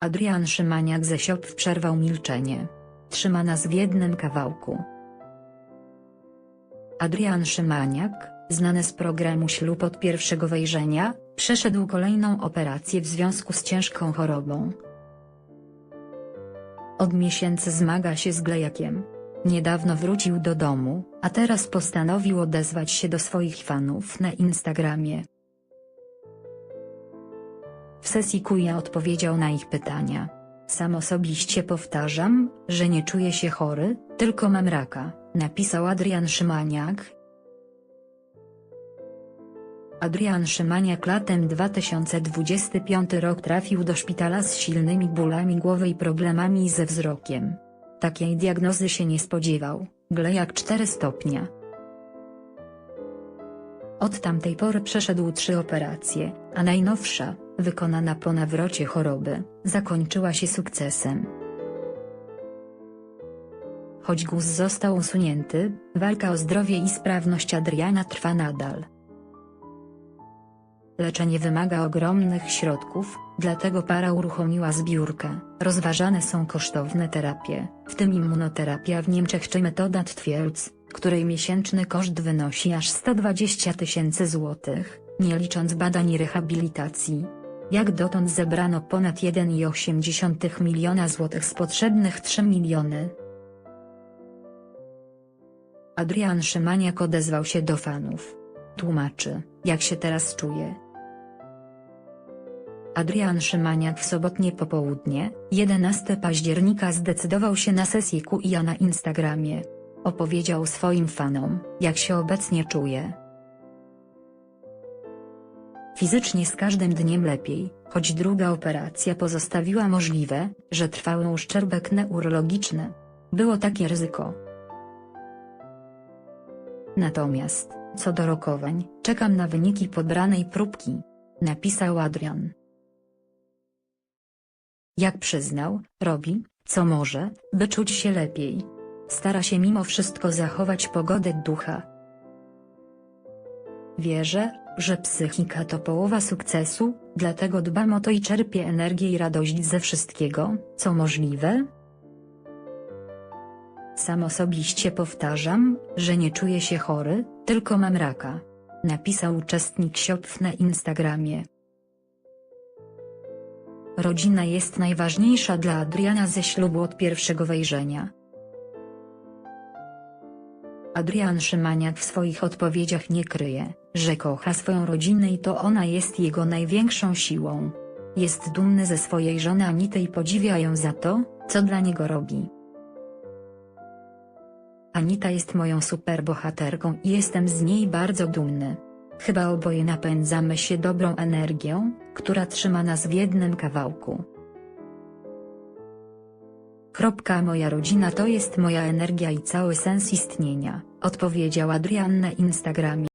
Adrian Szymaniak ze Siop przerwał milczenie. Trzyma nas w jednym kawałku. Adrian Szymaniak, znany z programu Ślub od pierwszego wejrzenia, przeszedł kolejną operację w związku z ciężką chorobą. Od miesięcy zmaga się z glejakiem. Niedawno wrócił do domu, a teraz postanowił odezwać się do swoich fanów na Instagramie. W sesji Kuja odpowiedział na ich pytania. Sam osobiście powtarzam, że nie czuję się chory, tylko mam raka, napisał Adrian Szymaniak. Adrian Szymaniak latem 2025 rok trafił do szpitala z silnymi bólami głowy i problemami ze wzrokiem. Takiej diagnozy się nie spodziewał, glejak 4 stopnia. Od tamtej pory przeszedł trzy operacje, a najnowsza, wykonana po nawrocie choroby, zakończyła się sukcesem. Choć guz został usunięty, walka o zdrowie i sprawność Adriana trwa nadal. Leczenie wymaga ogromnych środków, dlatego para uruchomiła zbiórkę. Rozważane są kosztowne terapie, w tym immunoterapia w Niemczech czy metoda Twierdz, której miesięczny koszt wynosi aż 120 tysięcy złotych, nie licząc badań i rehabilitacji. Jak dotąd zebrano ponad 1,8 miliona złotych z potrzebnych 3 miliony. Adrian Szymaniak odezwał się do fanów. Tłumaczy, jak się teraz czuje. Adrian Szymaniak w sobotnie popołudnie, 11 października zdecydował się na sesję QIA na Instagramie. Opowiedział swoim fanom, jak się obecnie czuje. Fizycznie z każdym dniem lepiej, choć druga operacja pozostawiła możliwe, że trwały uszczerbek neurologiczny. Było takie ryzyko. Natomiast, co do rokowań, czekam na wyniki pobranej próbki. Napisał Adrian. Jak przyznał, robi, co może, by czuć się lepiej. Stara się mimo wszystko zachować pogodę ducha. Wierzę, że psychika to połowa sukcesu, dlatego dbam o to i czerpię energię i radość ze wszystkiego, co możliwe. Sam osobiście powtarzam, że nie czuję się chory, tylko mam raka. Napisał uczestnik Siopf na Instagramie. Rodzina jest najważniejsza dla Adriana ze ślubu od pierwszego wejrzenia. Adrian Szymaniak w swoich odpowiedziach nie kryje, że kocha swoją rodzinę i to ona jest jego największą siłą. Jest dumny ze swojej żony Anity i podziwia ją za to, co dla niego robi. Anita jest moją superbohaterką i jestem z niej bardzo dumny. Chyba oboje napędzamy się dobrą energią, która trzyma nas w jednym kawałku. Kropka moja rodzina to jest moja energia i cały sens istnienia, odpowiedział Adrian na Instagramie.